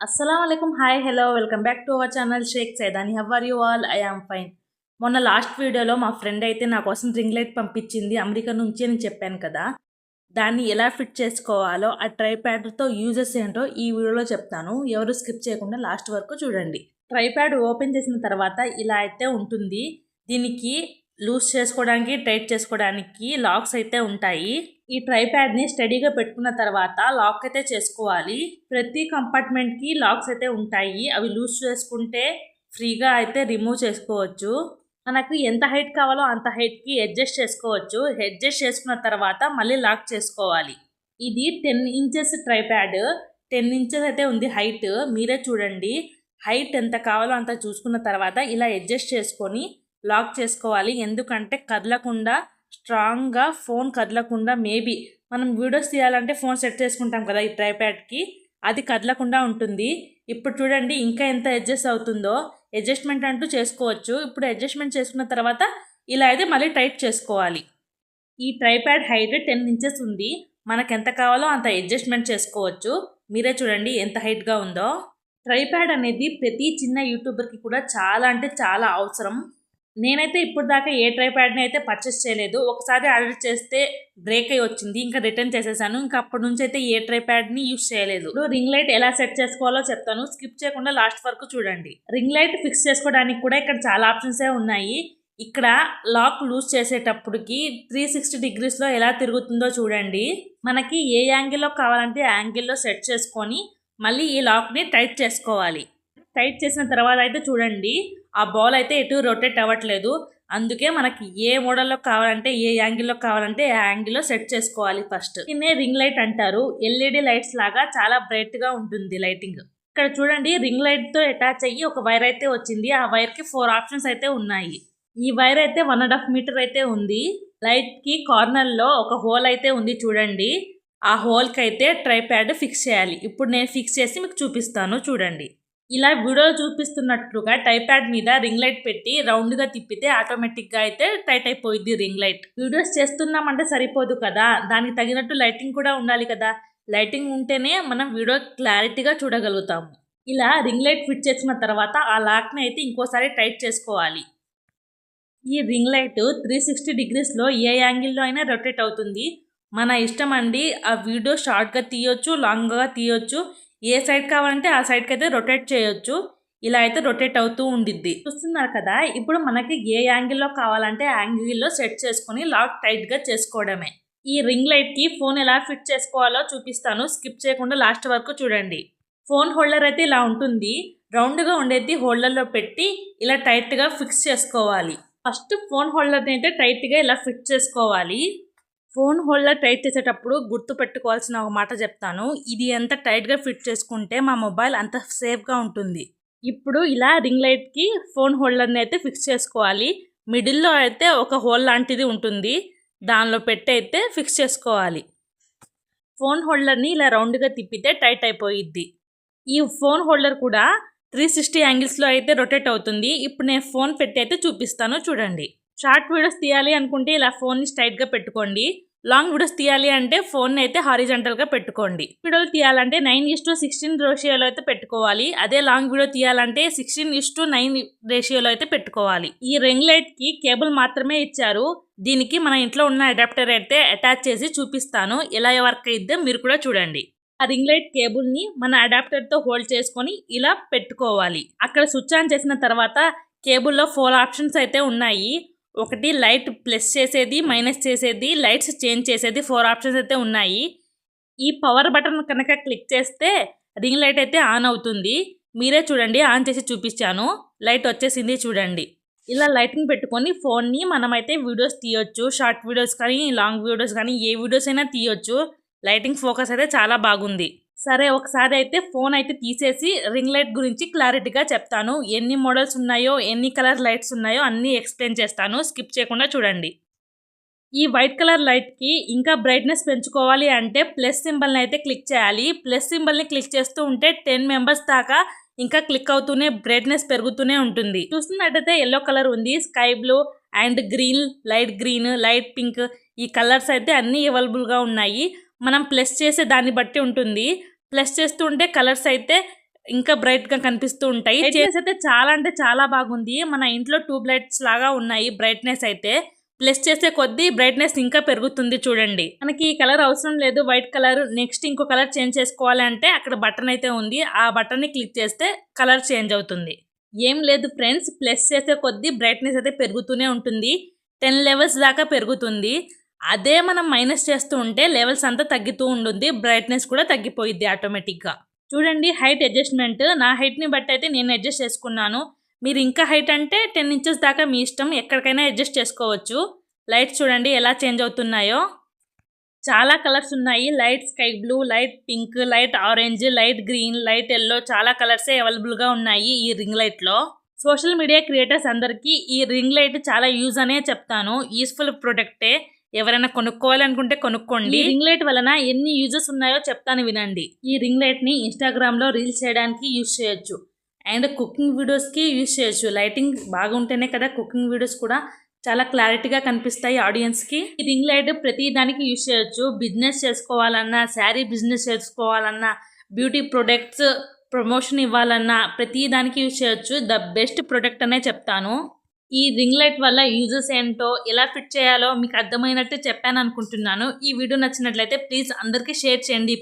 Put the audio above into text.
అస్సలం అయికం hi hello welcome back to our channel Shaik Saidani how are you all I am fine మొన్న last వీడియోలో మా friend అయితే నా కోసం రింగ్ లైట్ పంపించింది. అమెరికా నుంచి అని చెప్పాను కదా. దాన్ని ఎలా ఫిట్ చేసుకోవాలో ఆ ట్రైప్యాడ్తో యూజెస్ ఏంటో ఈ వీడియోలో చెప్తాను. ఎవరు స్కిప్ చేయకుండా లాస్ట్ వరకు చూడండి. ట్రైప్యాడ్ ఓపెన్ చేసిన తర్వాత ఇలా అయితే ఉంటుంది. దీనికి లూజ్ చేసుకోవడానికి టైట్ చేసుకోవడానికి లాక్స్ అయితే ఉంటాయి. ఈ ట్రైప్యాడ్ని స్టడీగా పెట్టుకున్న తర్వాత లాక్ అయితే చేసుకోవాలి. ప్రతి కంపార్ట్మెంట్కి లాక్స్ అయితే ఉంటాయి. అవి లూజ్ చేసుకుంటే ఫ్రీగా అయితే రిమూవ్ చేసుకోవచ్చు. మనకు ఎంత హైట్ కావాలో అంత హైట్కి అడ్జస్ట్ చేసుకోవచ్చు. అడ్జస్ట్ చేసుకున్న తర్వాత మళ్ళీ లాక్ చేసుకోవాలి. ఇది ten inches tripod. Ten inches అయితే ఉంది హైట్. మీరే చూడండి. హైట్ ఎంత కావాలో అంత చూసుకున్న తర్వాత ఇలా అడ్జస్ట్ చేసుకొని లాక్ చేసుకోవాలి. ఎందుకంటే కదలకుండా స్ట్రాంగ్గా ఫోన్ కదలకుండా మేబీ మనం వీడియోస్ తీయాలంటే ఫోన్ సెట్ చేసుకుంటాం కదా ఈ ట్రైప్యాడ్కి అది కదలకుండా ఉంటుంది. ఇప్పుడు చూడండి ఇంకా ఎంత అడ్జస్ట్ అవుతుందో. అడ్జస్ట్మెంట్ అంటూ చేసుకోవచ్చు. ఇప్పుడు అడ్జస్ట్మెంట్ చేసుకున్న తర్వాత ఇలా అయితే మళ్ళీ టైట్ చేసుకోవాలి. ఈ ట్రైప్యాడ్ హైట్ టెన్ ఇంచెస్ ఉంది. మనకు ఎంత కావాలో అంత అడ్జస్ట్మెంట్ చేసుకోవచ్చు. మీరే చూడండి ఎంత హైట్గా ఉందో. ట్రైప్యాడ్ అనేది ప్రతి చిన్న యూట్యూబర్కి కూడా చాలా అంటే చాలా అవసరం. నేనైతే ఇప్పుడు దాకా ఏ ట్రైప్యాడ్ని అయితే పర్చేస్ చేయలేదు. ఒకసారి ఆర్డర్ చేస్తే బ్రేక్ అయి వచ్చింది. ఇంకా రిటర్న్ చేసేసాను. ఇంకా అప్పటి నుంచి అయితే ఏ ట్రైప్యాడ్ని యూస్ చేయలేదు. రింగ్ లైట్ ఎలా సెట్ చేసుకోవాలో చెప్తాను. స్కిప్ చేయకుండా లాస్ట్ వరకు చూడండి. రింగ్ లైట్ ఫిక్స్ చేసుకోవడానికి కూడా ఇక్కడ చాలా ఆప్షన్సే ఉన్నాయి. ఇక్కడ లాక్ లూజ్ చేసేటప్పటికి త్రీ సిక్స్టీ డిగ్రీస్లో ఎలా తిరుగుతుందో చూడండి. మనకి ఏ యాంగిల్లో కావాలంటే ఆ యాంగిల్లో సెట్ చేసుకొని మళ్ళీ ఈ లాక్ని టైట్ చేసుకోవాలి. టైట్ చేసిన తర్వాత అయితే చూడండి. ఆ బాల్ అయితే ఎటు రొటేట్ అవ్వట్లేదు. అందుకే మనకి ఏ మోడల్లో కావాలంటే ఏ యాంగిల్లో కావాలంటే ఆ యాంగిల్లో సెట్ చేసుకోవాలి ఫస్ట్ దీన్నే రింగ్ లైట్ అంటారు. ఎల్ఈడి లైట్స్ లాగా చాలా బ్రైట్గా ఉంటుంది లైటింగ్ ఇక్కడ చూడండి రింగ్ లైట్తో అటాచ్ అయ్యి ఒక వైర్ అయితే వచ్చింది. ఆ వైర్కి ఫోర్ ఆప్షన్స్ అయితే ఉన్నాయి. ఈ వైర్ అయితే వన్ అండ్ హాఫ్ మీటర్ అయితే ఉంది. లైట్కి ఒక హోల్ అయితే ఉంది చూడండి. ఆ హోల్కి అయితే అయితే ట్రైప్యాడ్ ఫిక్స్ చేయాలి. ఇప్పుడు నేను ఫిక్స్ చేసి మీకు చూపిస్తాను చూడండి. ఇలా వీడియో చూపిస్తున్నట్లుగా టైప్యాడ్ మీద రింగ్ లైట్ పెట్టి రౌండ్గా తిప్పితే ఆటోమేటిక్గా అయితే టైట్ అయిపోయింది రింగ్ లైట్. వీడియోస్ చేస్తున్నామంటే సరిపోదు కదా దానికి తగినట్టు లైటింగ్ కూడా ఉండాలి కదా. లైటింగ్ ఉంటేనే మనం వీడియో క్లారిటీగా చూడగలుగుతాము. ఇలా రింగ్ లైట్ ఫిట్ చేసిన తర్వాత ఆ లాక్ని అయితే ఇంకోసారి టైట్ చేసుకోవాలి. ఈ రింగ్ లైట్ త్రీ సిక్స్టీ డిగ్రీస్లో ఏ యాంగిల్లో అయినా రొటేట్ అవుతుంది. మన ఇష్టం అండి. ఆ వీడియో షార్ట్గా తీయొచ్చు లాంగ్గా తీయొచ్చు. ఏ సైడ్ కావాలంటే ఆ సైడ్కి అయితే రొటేట్ చేయొచ్చు. ఇలా అయితే రొటేట్ అవుతూ ఉండిద్ది. చూస్తున్నారు కదా ఇప్పుడు మనకి ఏ యాంగిల్లో కావాలంటే యాంగిల్లో సెట్ చేసుకొని లాక్ టైట్గా చేసుకోవడమే. ఈ రింగ్ లైట్కి ఫోన్ ఎలా ఫిట్ చేసుకోవాలో చూపిస్తాను. స్కిప్ చేయకుండా లాస్ట్ వరకు చూడండి. ఫోన్ హోల్డర్ అయితే ఇలా ఉంటుంది. రౌండ్గా ఉండేది హోల్డర్లో పెట్టి ఇలా టైట్గా ఫిక్స్ చేసుకోవాలి. ఫస్ట్ ఫోన్ హోల్డర్ని అయితే టైట్గా ఇలా ఫిట్ చేసుకోవాలి. ఫోన్ హోల్డర్ టైట్ చేసేటప్పుడు గుర్తు పెట్టుకోవాల్సిన ఒక మాట చెప్తాను. ఇది ఎంత టైట్గా ఫిట్ చేసుకుంటే మా మొబైల్ అంత సేఫ్గా ఉంటుంది. ఇప్పుడు ఇలా రింగ్ లైట్కి ఫోన్ హోల్డర్ని అయితే ఫిక్స్ చేసుకోవాలి. మిడిల్లో అయితే ఒక హోల్ లాంటిది ఉంటుంది. దానిలో పెట్టి అయితే ఫిక్స్ చేసుకోవాలి. ఫోన్ హోల్డర్ని ఇలా రౌండ్గా తిప్పితే టైట్ అయిపోయిద్ది. ఈ ఫోన్ హోల్డర్ కూడా త్రీ సిక్స్టీ యాంగిల్స్లో అయితే రొటేట్ అవుతుంది. ఇప్పుడు నేను ఫోన్ పెట్టి అయితే చూపిస్తాను. చూడండి. షార్ట్ వీడియోస్ తీయాలి అనుకుంటే ఇలా ఫోన్ని స్ట్రైట్గా పెట్టుకోండి. లాంగ్ వీడియోస్ తీయాలి అంటే ఫోన్ అయితే హారిజెంటల్గా పెట్టుకోండి. వీడియోలు తీయాలంటే నైన్ ఇస్ టు సిక్స్టీన్ రేషియోలో అయితే పెట్టుకోవాలి. అదే లాంగ్ వీడియో తీయాలంటే సిక్స్టీన్ ఇస్ టు నైన్ రేషియోలో అయితే పెట్టుకోవాలి. ఈ రింగ్ లైట్కి కేబుల్ మాత్రమే ఇచ్చారు. దీనికి మన ఇంట్లో ఉన్న అడాప్టర్ అయితే అటాచ్ చేసి చూపిస్తాను. ఎలా వర్క్ అయితే మీరు కూడా చూడండి. ఆ రింగ్ లైట్ కేబుల్ని మన అడాప్టర్తో హోల్డ్ చేసుకొని ఇలా పెట్టుకోవాలి. అక్కడ స్విచ్ ఆన్ చేసిన తర్వాత కేబుల్లో ఫోర్ ఆప్షన్స్ అయితే ఉన్నాయి. ఒకటి లైట్ ప్లస్ చేసేది మైనస్ చేసేది లైట్స్ చేంజ్ చేసేది ఫోర్ ఆప్షన్స్ అయితే ఉన్నాయి. ఈ పవర్ బటన్ కనుక క్లిక్ చేస్తే రింగ్ లైట్ అయితే ఆన్ అవుతుంది. మీరే చూడండి ఆన్ చేసి చూపించాను లైట్ వచ్చేసింది చూడండి. ఇలా లైటింగ్ పెట్టుకొని ఫోన్ని మనమైతే వీడియోస్ తీయొచ్చు. షార్ట్ వీడియోస్ కానీ లాంగ్ వీడియోస్ కానీ ఏ వీడియోస్ అయినా తీయొచ్చు. లైటింగ్ ఫోకస్ అయితే చాలా బాగుంది. సరే ఒకసారి అయితే ఫోన్ అయితే తీసేసి రింగ్ లైట్ గురించి క్లారిటీగా చెప్తాను. ఎన్ని మోడల్స్ ఉన్నాయో ఎన్ని కలర్ లైట్స్ ఉన్నాయో అన్నీ ఎక్స్ప్లెయిన్ చేస్తాను. స్కిప్ చేయకుండా చూడండి. ఈ వైట్ కలర్ లైట్కి ఇంకా బ్రైట్నెస్ పెంచుకోవాలి అంటే ప్లస్ సింబల్ని అయితే క్లిక్ చేయాలి. ప్లస్ సింబల్ని క్లిక్ చేస్తూ ఉంటే టెన్ మెంబర్స్ దాకా ఇంకా క్లిక్ అవుతూనే బ్రైట్నెస్ పెరుగుతూనే ఉంటుంది. చూస్తున్నట్టయితే ఎల్లో కలర్ ఉంది. Sky blue and green light green light pink ఈ కలర్స్ అయితే అన్నీ అవైలబుల్గా ఉన్నాయి. మనం ప్లస్ చేసే దాన్ని బట్టి ఉంటుంది. ప్లస్ చేస్తుంటే కలర్స్ అయితే ఇంకా బ్రైట్గా కనిపిస్తూ ఉంటాయి. చేసి అయితే చాలా అంటే చాలా బాగుంది. మన ఇంట్లో ట్యూబ్ లైట్స్ లాగా ఉన్నాయి బ్రైట్నెస్ అయితే. ప్లస్ చేసే కొద్దీ బ్రైట్నెస్ ఇంకా పెరుగుతుంది చూడండి. మనకి ఈ కలర్ అవసరం లేదు. వైట్ కలర్ నెక్స్ట్ ఇంకో కలర్ చేంజ్ చేసుకోవాలి అంటే అక్కడ బటన్ అయితే ఉంది. ఆ బటన్ని క్లిక్ చేస్తే కలర్ చేంజ్ అవుతుంది. ఏం లేదు ఫ్రెండ్స్. ప్లస్ చేసే కొద్దీ బ్రైట్నెస్ అయితే పెరుగుతూనే ఉంటుంది. టెన్ లెవెల్స్ దాకా పెరుగుతుంది. అదే మనం మైనస్ చేస్తూ ఉంటే లెవెల్స్ అంతా తగ్గుతూ ఉంటుంది బ్రైట్నెస్ కూడా తగ్గిపోయిద్ది ఆటోమేటిక్గా. చూడండి హైట్ అడ్జస్ట్మెంట్. నా హైట్ని బట్టి అయితే నేను అడ్జస్ట్ చేసుకున్నాను. మీరు ఇంకా హైట్ అంటే టెన్ ఇంచెస్ దాకా మీ ఇష్టం ఎక్కడికైనా అడ్జస్ట్ చేసుకోవచ్చు. లైట్స్ చూడండి ఎలా చేంజ్ అవుతున్నాయో. చాలా కలర్స్ ఉన్నాయి. Light sky blue light pink light orange light green light yellow చాలా కలర్సే అవైలబుల్గా ఉన్నాయి ఈ రింగ్ లైట్లో. సోషల్ మీడియా క్రియేటర్స్ అందరికీ ఈ రింగ్ లైట్ చాలా యూజ్ అనే చెప్తాను. యూస్ఫుల్ ప్రొడక్టే. ఎవరైనా కొనుక్కోవాలనుకుంటే కొనుక్కోండి. రింగ్ లైట్ వలన ఎన్ని యూజెస్ ఉన్నాయో చెప్తాను వినండి. ఈ రింగ్ లైట్ని ఇన్స్టాగ్రామ్లో రీల్స్ చేయడానికి యూజ్ చేయొచ్చు. అండ్ కుకింగ్ వీడియోస్కి యూజ్ చేయొచ్చు. లైటింగ్ బాగుంటేనే కదా కుకింగ్ వీడియోస్ కూడా చాలా క్లారిటీగా కనిపిస్తాయి ఆడియన్స్కి ఈ రింగ్ లైట్ ప్రతి దానికి యూజ్ చేయొచ్చు. బిజినెస్ చేసుకోవాలన్నా శారీ బిజినెస్ చేసుకోవాలన్నా బ్యూటీ ప్రొడక్ట్స్ ప్రమోషన్ ఇవ్వాలన్నా ప్రతి దానికి యూజ్ చేయొచ్చు. ద బెస్ట్ ప్రొడక్ట్ అనే చెప్తాను. ఈ రింగ్ లైట్ వల్ల యూజెస్ ఏంటో ఎలా ఫిట్ చేయాలో మీకు అర్థమైనట్టు చెప్పాను అనుకుంటున్నాను ఈ వీడియో నచ్చినట్లయితే ప్లీజ్ అందరికీ షేర్ చేయండి.